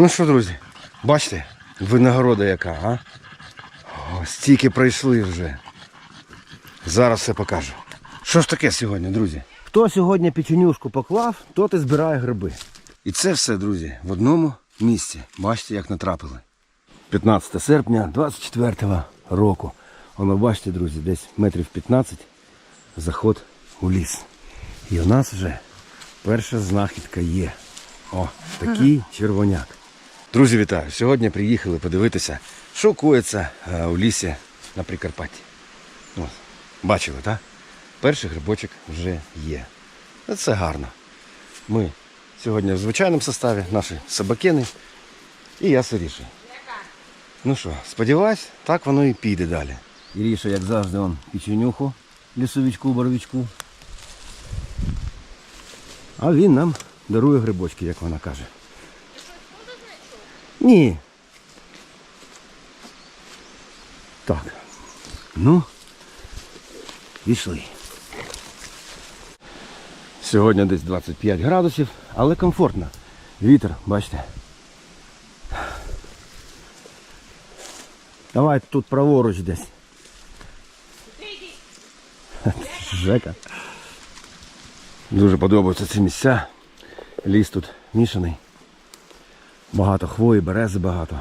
Ну що, друзі, бачите, винагорода яка, а? О, стільки пройшли вже. Зараз все покажу. Що ж таке сьогодні, друзі? Хто сьогодні печенюшку поклав, тот і збирає гриби. І це все, друзі, в одному місці. Бачите, як натрапили. 15 серпня 24 року. Воно бачите, друзі, десь метрів 15 заход у ліс. І у нас вже перша знахідка є. О, такий червоняк. Друзі, вітаю! Сьогодні приїхали подивитися, що коїться е, у лісі на Прикарпатті. Бачили, так? Перший грибочок вже є. Це гарно. Ми сьогодні в звичайному составі, наші собакени і я сиріший. Ну що, сподіваюсь, так воно і піде далі. Іріша, як завжди, он печенюху, лісовичку, боровичку. А він нам дарує грибочки, як вона каже. Ні. Так. Ну, пішли. Сьогодні десь 25 градусів, але комфортно. Вітер, бачите. Давай тут праворуч десь. Жека. Дуже подобаються ці місця. Ліс тут мішаний. Багато хвої, берези багато.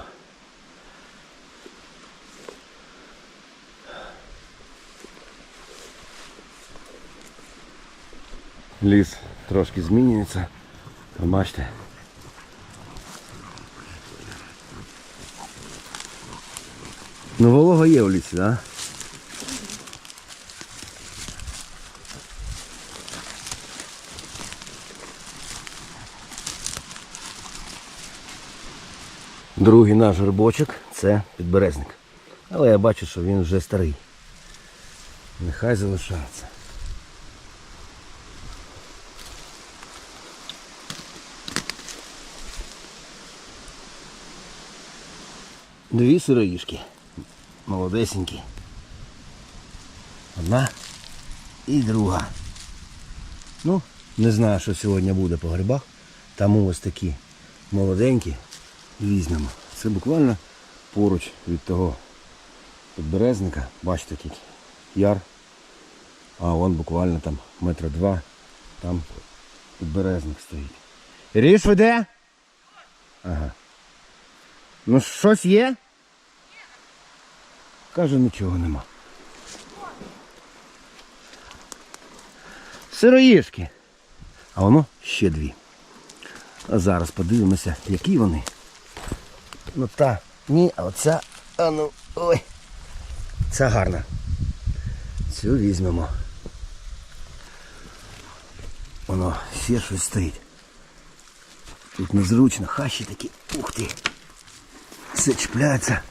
Ліс трошки змінюється. Бачите. Ну волога є у лісі, так? Да? Другий наш грибочок це підберезник. Але я бачу, що він вже старий. Нехай залишається. Дві сироїшки. Молодесенькі. Одна і друга. Ну, не знаю, що сьогодні буде по грибах. Тому ось такі молоденькі візьмемо. Це буквально поруч від того підберезника. Бачите, тут яр. А вон буквально там метра два. Там підберезник стоїть. Ріш веде? Ага. Ну щось є? Каже, нічого нема. Сироїшки. А воно ще дві. А зараз подивимося, які вони. Ну та, ні, а оця, а ну, ой. Ця гарна. Цю візьмемо. Воно ще щось стоїть. Тут незручно, хащі такі. Ух ти. Все чіпляється.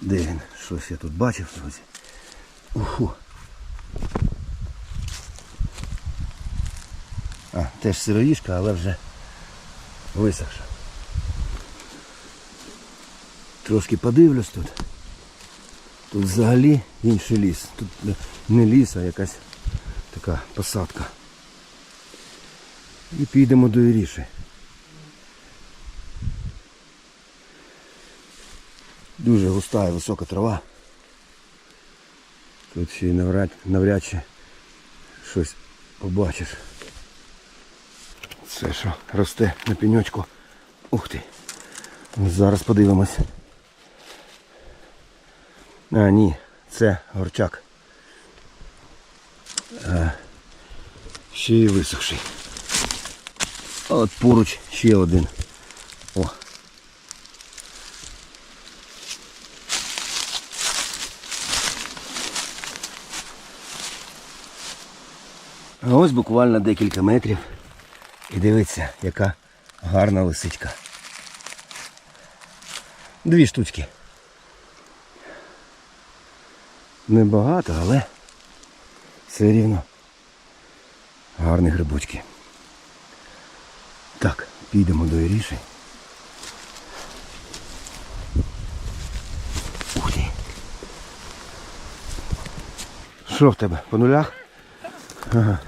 Де він? Щось я тут бачив, друзі. Уху. А, теж сироїшка, але вже висохша. Трошки подивлюсь тут. Тут взагалі інший ліс. Тут не ліс, а якась така посадка. І підемо до Іріші. Дуже густа і висока трава. Тут ще й навряд, навряд чи щось побачиш. Це що росте на пеньочку. Ух ти. Зараз подивимось. А, ні, це горчак. А, ще й висохший. А От поруч ще один. О. А ось буквально декілька метрів. І дивіться, яка гарна лисичка. Дві штучки. Небагато, але все рівно гарні грибочки. Так, підемо до Іріші. Ух ти. Що в тебе? По нулях? Ага.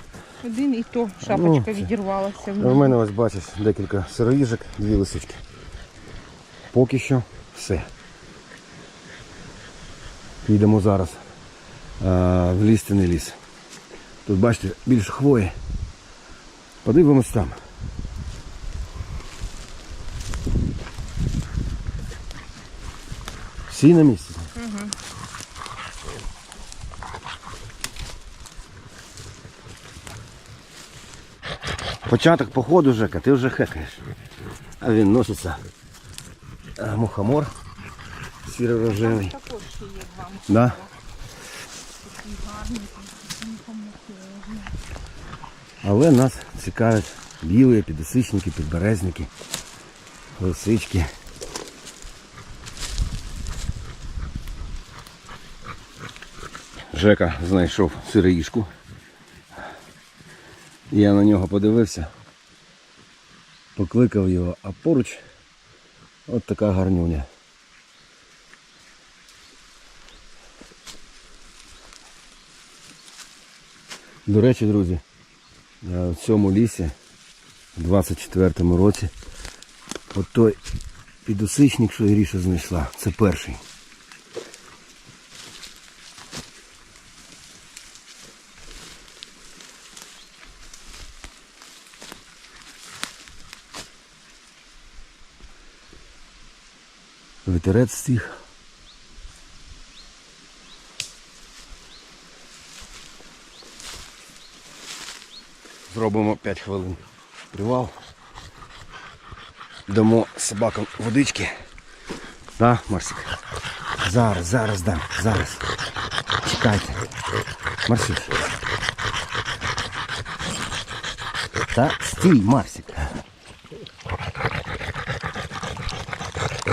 Один і то шапочка Ну, відірвалася. У мене ось бачиш декілька сироїжок, дві лисички. Поки що все. Підемо зараз а, в лістяний ліс. Тут бачите, більше хвої. Подивимось там. Всі на місці. Початок походу, Жека, ти вже хекаєш. А він носиться. Мухомор сіро-рожевий. Також є два. Да? Але нас цікавлять білі підосичники, підберезники, лисички. Жека знайшов сироїшку. Я на нього подивився, покликав його, а поруч от така гарнюня. До речі, друзі, е, в цьому лісі у 24-му році от той підосичник, що Іріша знайшла, це перший. Вітерець стих. Зробимо 5 хвилин привал. Дамо собакам водички. Да, Марсик? Зараз, зараз дам, зараз. Чекайте. Марсик. Та стій, Марсик.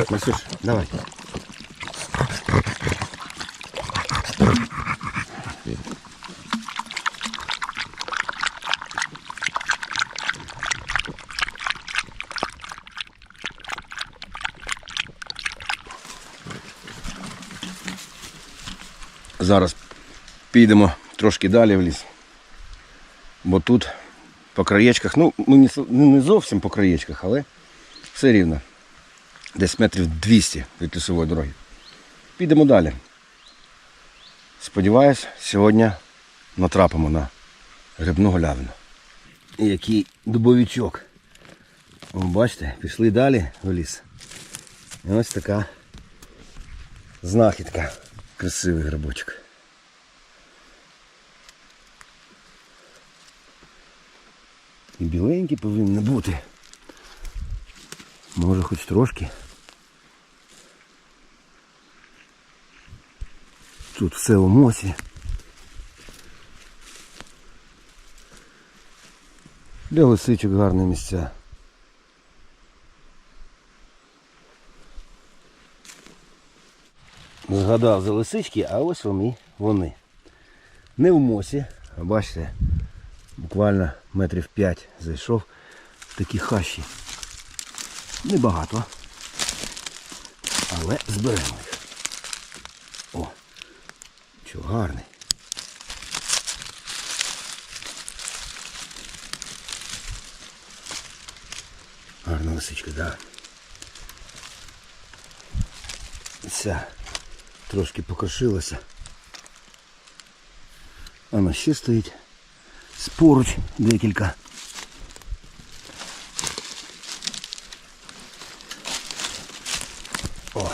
Марсюш, давай. Зараз підемо трошки далі в ліс. Бо тут по краєчках, ну ну, не зовсім по краєчках, але все рівно. Десь метрів 200 від лісової дороги. Підемо далі. Сподіваюсь, сьогодні натрапимо на грибну галявину. І Який дубовичок. О, бачите, пішли далі в ліс. І ось така знахідка. Красивий грибочок. І біленький повинен бути. Може хоч трошки. Тут все у мосі. Для лисичок гарні місця. Згадав за лисички, а ось вони, вони. Не в мосі, а бачите, буквально метрів 5 зайшов в такі хащі. Небагато. Але зберемо їх. О, що гарний. Гарна лисичка, так. Да. Ця трошки покошилася. Вона ще стоїть. Споруч декілька. О.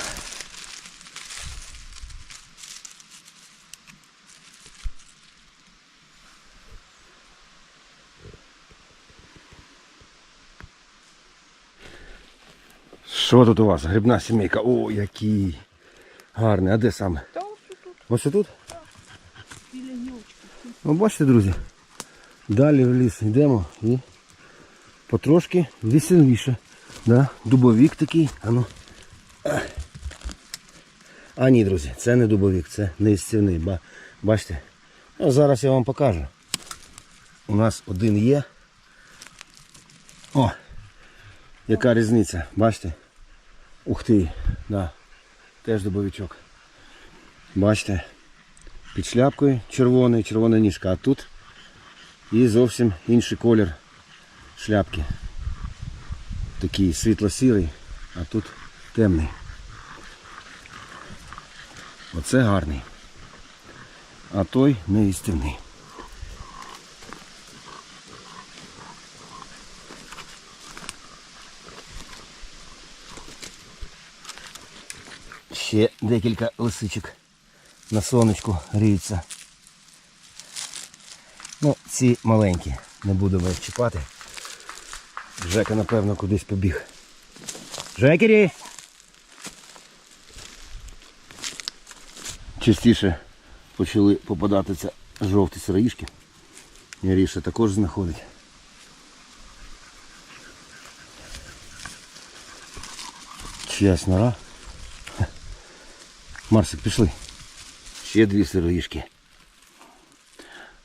Що тут у вас? Грибна сімейка. О, який гарний. А де саме? Та ось тут Ось тут? біля гілочки. Ну, бачите, друзі, далі в ліс йдемо і потрошки веселіше. Да? Дубовік такий. А, ну. А. а ні, друзі, це не дубовік, це не істівний. Ба- Бачите? Ну, зараз я вам покажу. У нас один є. О! Яка різниця, бачите? Ух ти, да. Теж дубовичок. Бачите? Під шляпкою червоний, червона ніжка, а тут І зовсім інший колір шляпки. Такий світло-сірий, а тут темний. Оце гарний. А той неістинний. Ще декілька лисичок на сонечку гріються. Ну, ці маленькі, не будемо їх чіпати. Жека, напевно, кудись побіг. Жекері! Частіше почали попадатися жовті сироїшки. Яріша також знаходить. Чиясь нора. Марсик, пішли. Ще дві сироїшки.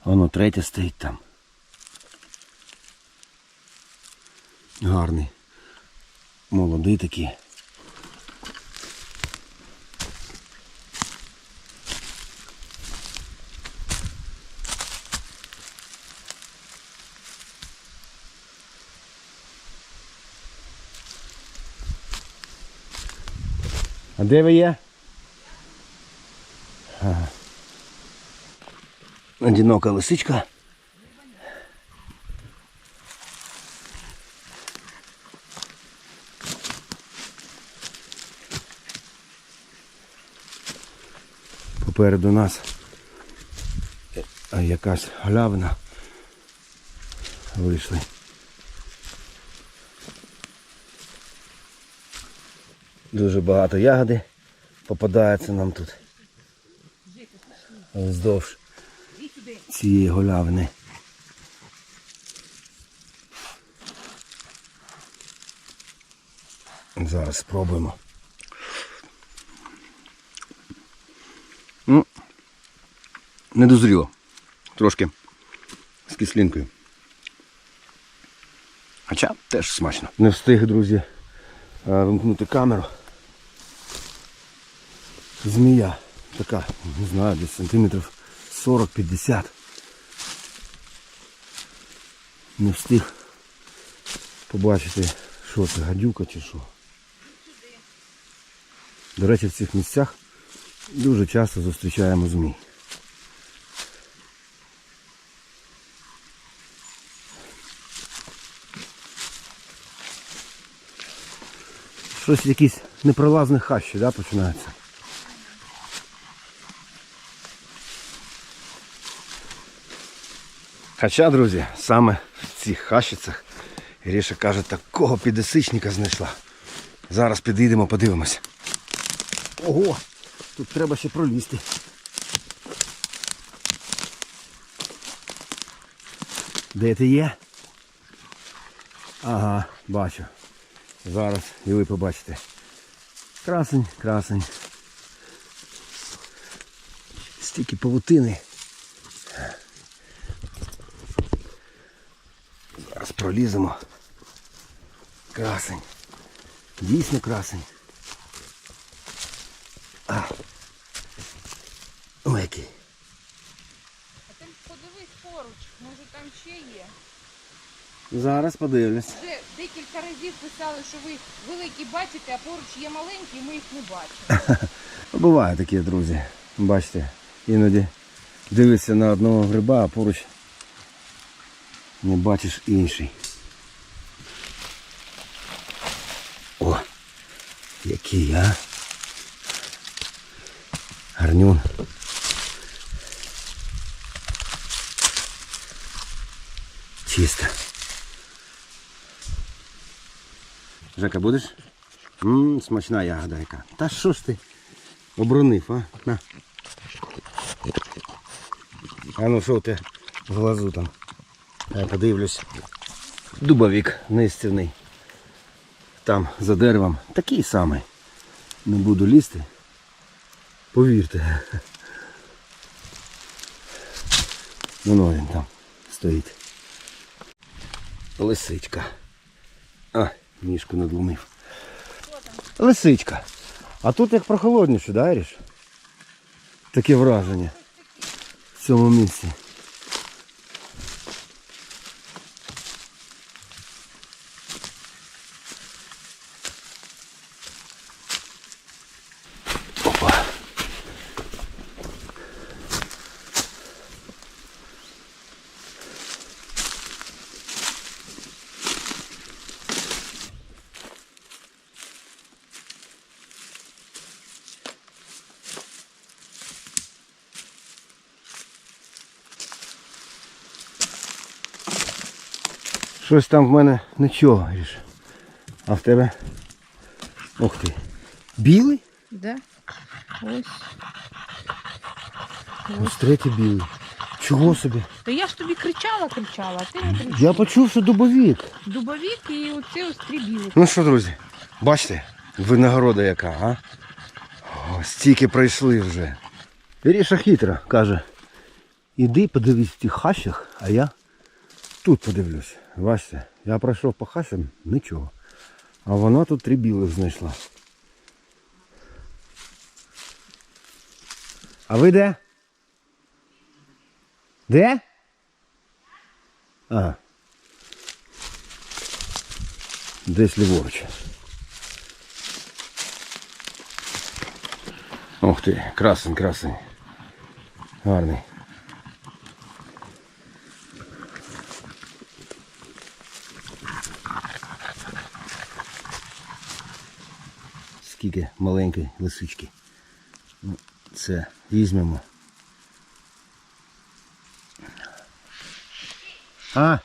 Воно третя стоїть там. Гарний. Молодий такий. А де ви є? Одинока лисичка. Попереду нас е, якась галявина. Вийшли. Дуже багато ягоди попадається нам тут. Вздовж цієї голявини. Зараз спробуємо. Ну, не дозріло. Трошки з кислинкою. Хоча теж смачно. Не встиг, друзі, е, вимкнути камеру. Змія. Така, не знаю, десь сантиметрів 40-50. Не встиг побачити, що це, гадюка чи що. До речі, в цих місцях дуже часто зустрічаємо змій. Щось якісь непролазні хащі, да, починаються. Хоча, друзі, саме в цих хащицях Іріша каже, такого підесичника знайшла. Зараз підійдемо, подивимось. Ого, тут треба ще пролізти. Де ти є? Ага, бачу. Зараз і ви побачите. Красень, красень. Стільки павутини. Проліземо. Красень. Дійсно красень. А. Ой, який. А ти подивись поруч, може там ще є. Зараз подивлюсь. Вже декілька разів писали, що ви великі бачите, а поруч є маленькі, і ми їх не бачимо. Буває таке, друзі. Бачите, іноді дивишся на одного гриба, а поруч не бачиш інший. О, який, а? Гарнюн. Чисто. Жека, будеш? Ммм, смачна ягода яка. Та що ж ти оборонив, а? На. А ну що ти в глазу там? Я подивлюсь. Дубовик нестівний. Там за деревом такий самий. Не буду лізти. Повірте. Воно він там стоїть. Лисичка. А, ніжку надломив. Лисичка. А тут як прохолодніше, да? Таке враження в цьому місці. Щось там в мене нічого, Гріш. А в тебе. Ух ти. Білий? Да? Ось. Ось третій білий. Чого собі? Та я ж тобі кричала, кричала, а ти не кричала. Я почув, що дубовік. Дубовік і оце ось три білих. Ну що, друзі, бачите, винагорода яка, а? О, стільки пройшли вже. Віріша хитра, каже. Іди подивись в тих хащах, а я тут подивлюсь. Бачите, я пройшов по хащам, нічого. А вона тут три білих знайшла. А ви де? Де? А. Десь ліворуч. Ух ти, красень, красень. Гарний. Скільки маленької лисички. Ну, Це візьмемо. А!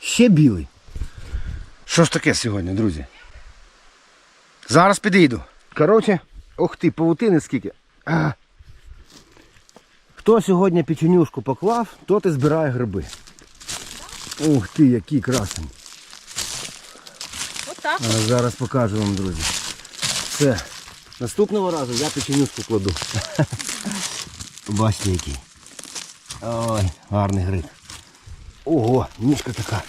Ще білий. Що ж таке сьогодні, друзі? Зараз підійду. Коротше, ох ти, павутини скільки. А. Хто сьогодні печенюшку поклав, тот і збирає гриби. Ух ти, який красень. Отак. Зараз покажу вам, друзі. Все. Наступного разу я печенюшку кладу. Бачите який. Ой, гарний гриб. Ого, ніжка така.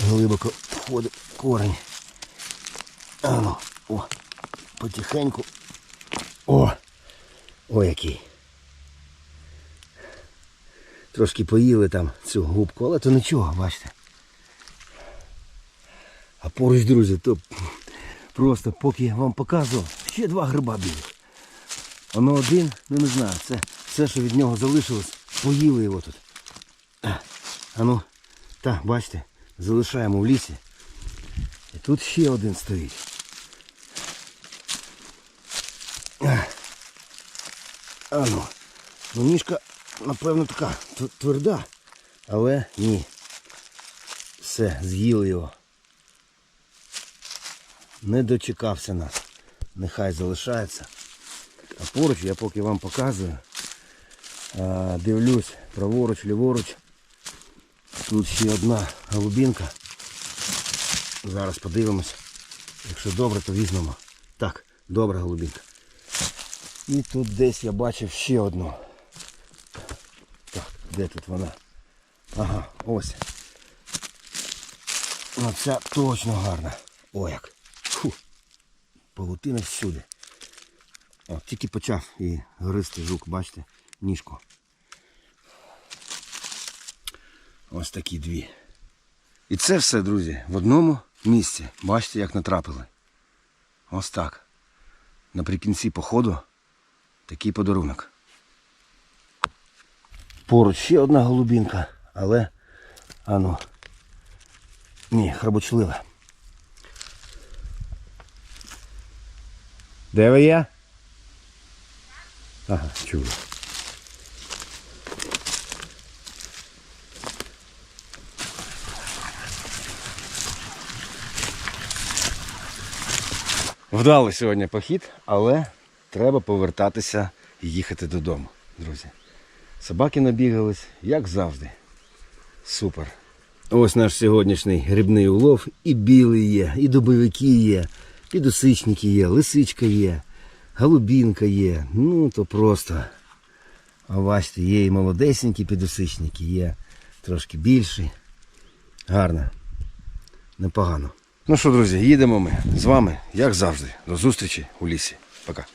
Глибоко входить корень. Ану, о, потихеньку. О! О, який. Трошки поїли там цю губку, але то нічого, бачите. А поруч, друзі, то просто поки я вам показував, ще два гриба білих. Воно один, ну не знаю, це все, що від нього залишилось, поїли його тут. А ну, так, бачите, залишаємо в лісі. І тут ще один стоїть. А ну, ну ніжка, напевно, така тверда, але ні. Все, з'їли його. Не дочекався нас. Нехай залишається. А поруч я поки вам показую. Дивлюсь праворуч, ліворуч. Тут ще одна голубінка. Зараз подивимось. Якщо добре, то візьмемо. Так, добра голубінка. І тут десь я бачив ще одну. Так, де тут вона? Ага, ось. Оця точно гарна. О як. Павутина всюди. О, тільки почав і гристи жук, бачите, ніжку. Ось такі дві. І це все, друзі, в одному місці. Бачите, як натрапили. Ось так. Наприкінці походу такий подарунок. Поруч ще одна голубінка, але ану. Ні, храбочлива. Де ви є? Ага, чую. Вдалий сьогодні похід, але треба повертатися і їхати додому, друзі. Собаки набігались, як завжди. Супер. Ось наш сьогоднішній грибний улов. І білий є, і дубовики є, і досичники є, лисичка є, голубінка є. Ну то просто. А бачите, є і молодесенькі підосичники, є трошки більші. Гарно. Непогано. Ну що, друзі, їдемо ми з вами, як завжди. До зустрічі у лісі. Пока.